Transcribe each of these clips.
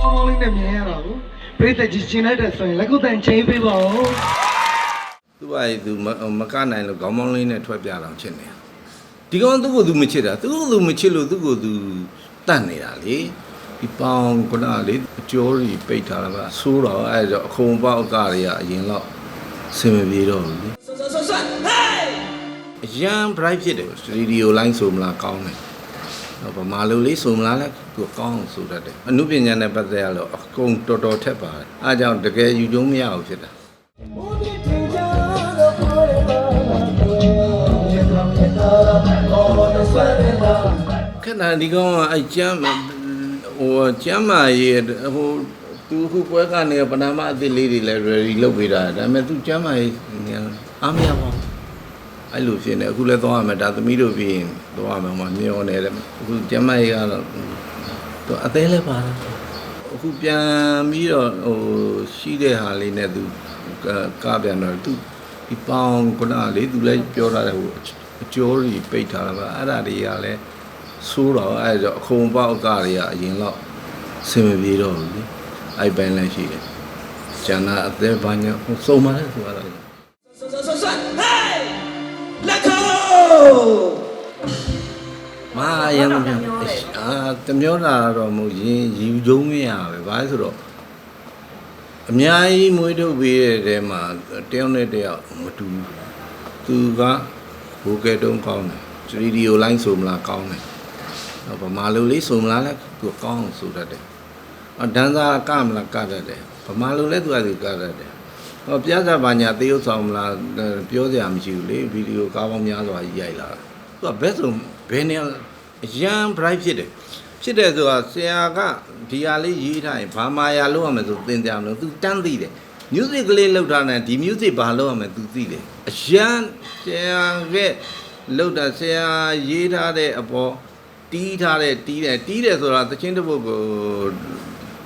ကောင်းကောင်းလေးနဲ့မြင်ရတာကိုပြိတ္တကြီးရှင်းလိုက်တဲ့ဆိုရင်လက်ကုပ်တန်ချိန်ပေးပါဦးသူ့ဘာသူမမကနိုင်လို့ခေါင်းမောင်းလေးနဲ့ထွက်ပြတော့ချစ်နေတာဒီကောင်သူ့ကိုသူမချစ်တာသူ့ကိုသူမချစ်လို့သူ့ကိုသူတတ်နေတာလေဒီပေါင်ကနာလေးအကျော်ကြီးပိတ်ထားတာကဆိုးတော့အဲဒါအခုံပေါက်ကတွေကအရင်တော့ဆင်မပြေတော့ဘူးလေအရန် bright ဖြစ်တယ်စတူဒီယိုလိုင်းဆိုမလားကောင်းတယ်တော့ ဗမာလူလေးဆိုမလားလဲသူကောင်းအောင်ဆိုတတ်တယ်အမှုပညာနဲ့ပတ်သက်ရတော့အကုန်တော်တော်ထက်ပါတယ်အားကြောင့်တကယ်ယူကျုံမရအောင်ဖြစ်တာခဏဒီကောင်ကအဲ့ကျမ်းဟိုကျမ်းမာရေးဟိုသူခုပွဲကနေပနာမအသစ်လေးတွေလည်း ready လုပ်ပေးတာဒါပေမဲ့သူကျမ်းမာရေးအားမရပါဘူး အဲ့လိုဖြစ်နေအခုလည်းသွားရမယ်ဒါသမီးတို့ပြီးရင်သွားရမယ်မမျောနေတယ်အခုကျမ်းမာရေးကတော့သူအသေးလည်းပါတော့အခုပြန်ပြီးတော့ဟိုရှိတဲ့ဟာလေးနဲ့သူကပြန်တော့သူဒီပေါင်ကနာလေးသူလည်းပြောထားတယ်ဟိုအကျော်ကြီးပိတ်ထားတာပါအဲ့ဒါတွေကလည်းဆိုးတော့အဲဒါအခုံပေါက်ကတွေကအရင်တော့ဆင်မပြေတော့ဘူးလေအဲ့ပိုင်းလည်းရှိတယ်ကျန်တာအသေးပိုင်းကစုံမလဲဆိုတော့ မာရန်ပြန်အာတမျိုးတာတော့မဟုတ်ရင်ယူကျုံမရပဲဘာလဲဆိုတော့အများကြီးမွေးထုတ်ပေးတဲ့တဲမှာတယောက်နဲ့တယောက်မတူဘူးသူကဘိုးကဲတုံးကောင်းတယ်စတူဒီယိုလိုင်းဆိုမလားကောင်းတယ်တော့ဗမာလူလေးစုံမလားလဲသူကောင်းအောင်ဆိုတတ်တယ်။အော်ဒန်းစားကမလားကတတ်တယ်။ဗမာလူလည်းသူကသူကတတ်တယ်။ ဟောပြဿနာဘာညာသေုပ်ဆောင်မလားပြောစရာမရှိဘူးလေဗီဒီယိုကားပေါင်းများစွာကြီးရိုက်လာတာ။သူကဘက်ဆုံးဘယ်နေအရန် bright ဖြစ်တယ်။ဖြစ်တယ်ဆိုတာဆရာကဒီဟာလေးရေးထားရင်ဘာမာယာလုပ်ရမယ်ဆိုသင်ကြမလို့သူတန်းသိတယ်။ music ကလေးလောက်ထားတယ်ဒီ music ဘာလုပ်ရမယ်သူသိတယ်။အရန်ဆရာကလောက်တာဆရာရေးထားတဲ့အပေါ်တီးထားတဲ့တီးတယ်တီးတယ်ဆိုတာသချင်းတစ်ပုဒ်ကို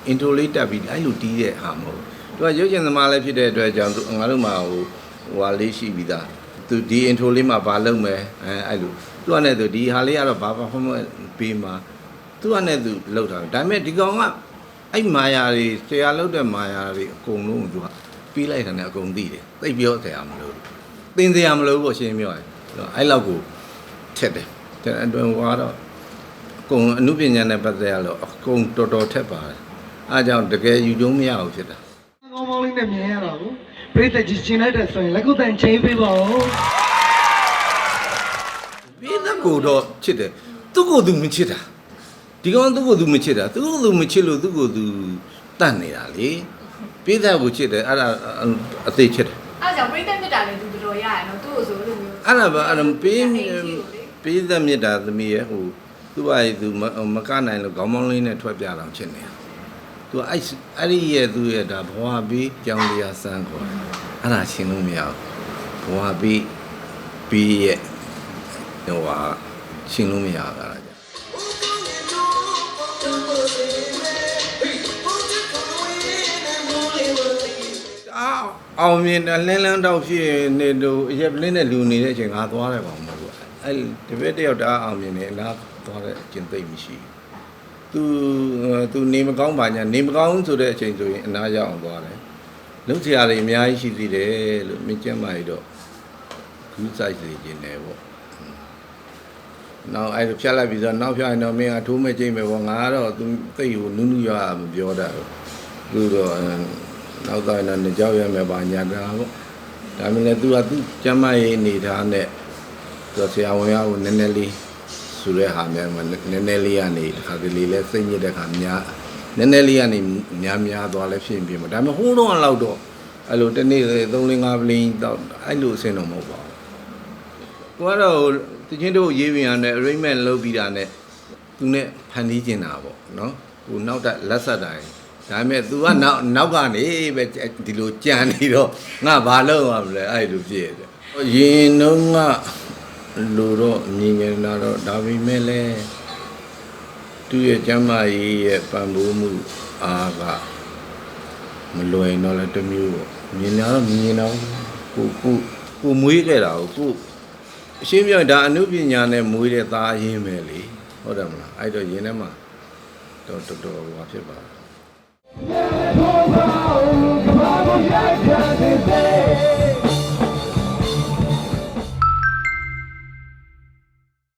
အင်တိုလေးတက်ပြီးအဲ့လိုတီးတဲ့ဟာမဟုတ် သူကရုပ်ရှင်သမားလည်းဖြစ်တဲ့အတွက်ကြောင့်သူငါတို့မှာဟိုဟိုဟာလေးရှိပြီးသားသူဒီအင်တိုလေးမှာဘာလုပ်မယ်အဲအဲ့လိုသူကနဲ့သူဒီဟာလေးကတော့ဘာ performance ပေးမှာသူကနဲ့သူလုပ်တာဒါပေမဲ့ဒီကောင်ကအဲ့မာယာတွေဆရာလုပ်တဲ့မာယာတွေအကုန်လုံးသူကပြီးလိုက်တယ်နဲ့အကုန်သိတယ်သိပ်ပြောဆရာမလို့သင်ဆရာမလို့ပေါ့ရှင်းပြောရင်အဲ့လောက်ကိုထက်တယ်တဲ့အတွင်းကတော့အကုန်အမှုပညာနဲ့ပတ်သက်ရတော့အကုန်တော်တော်ထက်ပါတယ်အားကြောင့်တကယ်ယူကျုံမရအောင်ဖြစ်တာ ကောင်းကောင်းလေးနဲ့မြင်ရတာကိုပြိတ္တကြီးရှင်းလိုက်တဲ့ဆိုရင်လက်ကုပ်တန်ချိန်ပေးပါဦးပြီးတဲ့ကိုတော့ချစ်တယ်သူ့ကိုယ်သူမချစ်တာဒီကောင်သူ့ကိုယ်သူမချစ်တာသူ့ကိုယ်သူမချစ်လို့သူ့ကိုယ်သူတတ်နေတာလေပြီးတဲ့ကိုချစ်တယ်အဲ့ဒါအသေးချစ်တယ်အဲ့ကြောင့်ပြိတ္တမြတ်တာလည်းသူတော်တော်ရရနော်သူ့ကိုဆိုလို့မျိုးအဲ့ဒါပါအဲ့ဒါပေးပေးတဲ့မြတ်တာသမီးရဲ့ဟိုသူ့ဘာသူမကနိုင်လို့ခေါင်းမောင်းလေးနဲ့ထွက်ပြတော့ချစ်နေတာ သူအဲ့အဲ့ဒီရဲ့သူရဲ့ဒါဘဝပြီးကြောင်လျာစမ်းခေါ်အဲ့ဒါရှင်းလို့မရဘူးဘဝပြီးပြီးရဲ့ဟိုဟာရှင်းလို့မရဘူးအဲ့ဒါကြအာအောင်မြင်တယ်လင်းလန်းတော့ဖြစ်နေတို့အရက်ပလင်းနဲ့လူနေတဲ့အချိန်ငါသွားတယ်ကောင်မဟုတ်ဘူးအဲ့ဒီဘက်တယောက်တအားအောင်မြင်နေအလားသွားတဲ့အကျင့်သိမ့်မရှိဘူး သူသူနေမကောင်းပါညာနေမကောင်းဆိုတဲ့အချိန်ဆိုရင်အနာရောက်အောင်သွားတယ်လုံးစရာတွေအများကြီးရှိသေးတယ်လို့မြင်ကျက်မှရတော့ကူးဆိုင်စေခြင်းတယ်ပေါ့နောက်အဲ့ဒါဖြတ်လိုက်ပြီးတော့နောက်ဖြတ်ရင်တော့မင်းကထိုးမဲ့ချိန်ပဲပေါ့ငါကတော့သူသိကိုနူးနူးရွာမပြောတတ်ဘူးသူတော့နောက်တော့တော့နေကြောက်ရမယ်ပါညာတာပေါ့ဒါမှလည်းသူကသူကျမ်းမရေးအနေထားနဲ့သူဆရာဝန်ရကိုနည်းနည်းလေး ဆိုတဲ့ဟာများမှာနည်းနည်းလေးကနေတစ်ခါတလေလဲစိတ်ညစ်တဲ့ခါများနည်းနည်းလေးကနေများများသွားလဲဖြစ်ပြင်မှာဒါပေမဲ့ဟိုးတော့လောက်တော့အဲ့လိုတစ်နေ့3 4 5ပလင်းတော့အဲ့လိုအဆင်တော့မဟုတ်ပါဘူးကိုကတော့တချင်းတို့ရေးပြန်ရတဲ့ arrangement လုပ်ပြီးတာနဲ့သူနဲ့ဖန်တီးကျင်တာပေါ့နော်ဟိုနောက်တက်လက်ဆက်တိုင်းဒါပေမဲ့ तू ကနောက်နောက်ကနေပဲဒီလိုကြံနေတော့ငါဘာလုပ်ရမလဲအဲ့လိုဖြစ်ရတယ်ရင်တော့က လို့တော့ညီငယ်လာတော့ဒါပေမဲ့လည်းသူ့ရဲ့ကျမ်းမာရေးရဲ့ပံ့ပိုးမှုအားကမလွယ်တော့လည်းတစ်မျိုးပေါ့မြင်တော့မြင်တော့ကိုကိုကိုမွေးခဲ့တာကိုကိုအရှင်းပြောဒါအနုပညာနဲ့မွေးတဲ့သားရင်းပဲလေဟုတ်တယ်မလားအဲ့တော့ရင်ထဲမှာတော့တော်တော်ဟောဖြစ်ပါဘူး